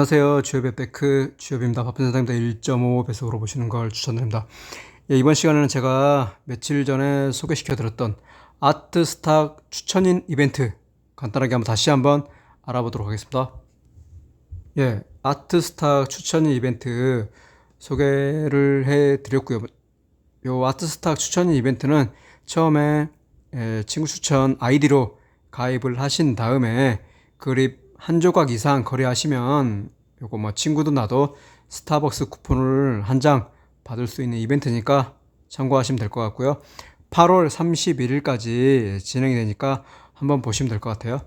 안녕하세요. 주협의 백크 주협입니다. 바쁜 세상입니다. 1.5 배속으로 보시는 걸 추천드립니다. 예, 이번 시간에는 제가 며칠 전에 소개시켜 드렸던 아트스탁 추천인 이벤트 간단하게 한번 다시 한번 알아보도록 하겠습니다. 예, 아트스탁 추천인 이벤트 소개를 해 드렸고요. 요 아트스탁 추천인 이벤트는 처음에 예, 친구 추천 아이디로 가입을 하신 다음에 그립 한 조각 이상 거래하시면 요거 뭐 친구도 나도 스타벅스 쿠폰을 한 장 받을 수 있는 이벤트니까 참고하시면 될 것 같고요. 8월 31일까지 진행이 되니까 한번 보시면 될 것 같아요.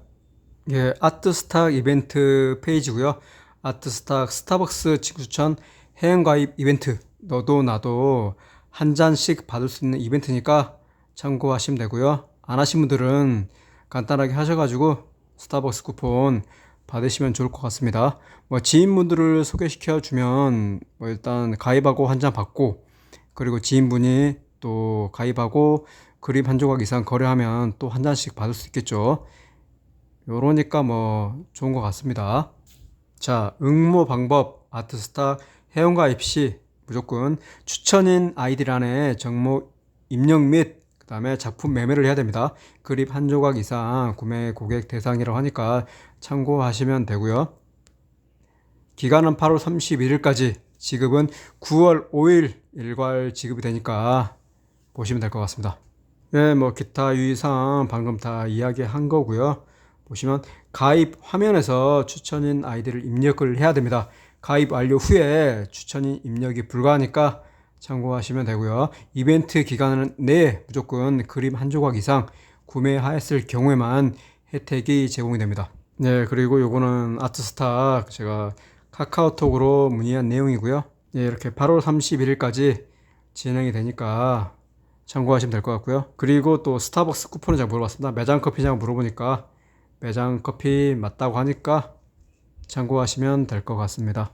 예, 아트스탁 이벤트 페이지고요. 아트스탁 스타벅스 친구 추천 회원 가입 이벤트 너도 나도 한 잔씩 받을 수 있는 이벤트니까 참고하시면 되고요. 안 하신 분들은 간단하게 하셔가지고 스타벅스 쿠폰 받으시면 좋을 것 같습니다. 뭐 지인분들을 소개시켜 주면 뭐 일단 가입하고 한장 받고 그리고 지인분이 또 가입하고 그립 한 조각 이상 거래하면 또 한 잔씩 받을 수 있겠죠. 요러니까 뭐 좋은 것 같습니다. 자, 응모 방법 아트스타 회원가입 시 무조건 추천인 아이디 란에 정모 입력 및 그 다음에 작품 매매를 해야 됩니다. 그립 한 조각 이상 구매 고객 대상이라고 하니까 참고하시면 되고요. 기간은 8월 31일까지 지급은 9월 5일 일괄 지급이 되니까 보시면 될 것 같습니다. 네, 뭐 기타 유의사항 방금 다 이야기한 거고요. 보시면 가입 화면에서 추천인 아이디를 입력을 해야 됩니다. 가입 완료 후에 추천인 입력이 불가하니까 참고하시면 되고요. 이벤트 기간 내에 무조건 그림 한 조각 이상 구매하였을 경우에만 혜택이 제공이 됩니다. 네, 그리고 요거는 아트스탁 제가 카카오톡으로 문의한 내용이고요. 네, 이렇게 8월 31일까지 진행이 되니까 참고하시면 될 것 같고요. 그리고 또 스타벅스 쿠폰을 제가 물어봤습니다. 매장 커피냐고 물어보니까 매장 커피 맞다고 하니까 참고하시면 될 것 같습니다.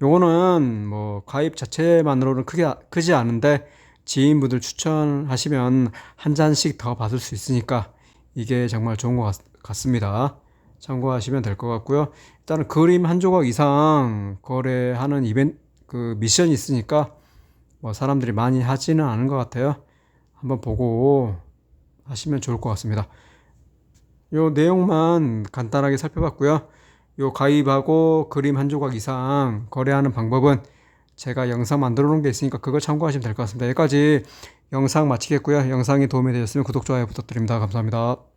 요거는 뭐 가입 자체만으로는 크게 크지 않은데 지인분들 추천하시면 한 잔씩 더 받을 수 있으니까 이게 정말 좋은 것 같, 같습니다. 참고하시면 될 것 같고요. 일단은 그림 한 조각 이상 거래하는 이벤트 그 미션이 있으니까 뭐 사람들이 많이 하지는 않은 것 같아요. 한번 보고 하시면 좋을 것 같습니다. 요 내용만 간단하게 살펴봤고요. 요 가입하고 그림 한 조각 이상 거래하는 방법은 제가 영상 만들어 놓은 게 있으니까 그걸 참고하시면 될 것 같습니다. 여기까지 영상 마치겠고요. 영상이 도움이 되셨으면 구독, 좋아요 부탁드립니다. 감사합니다.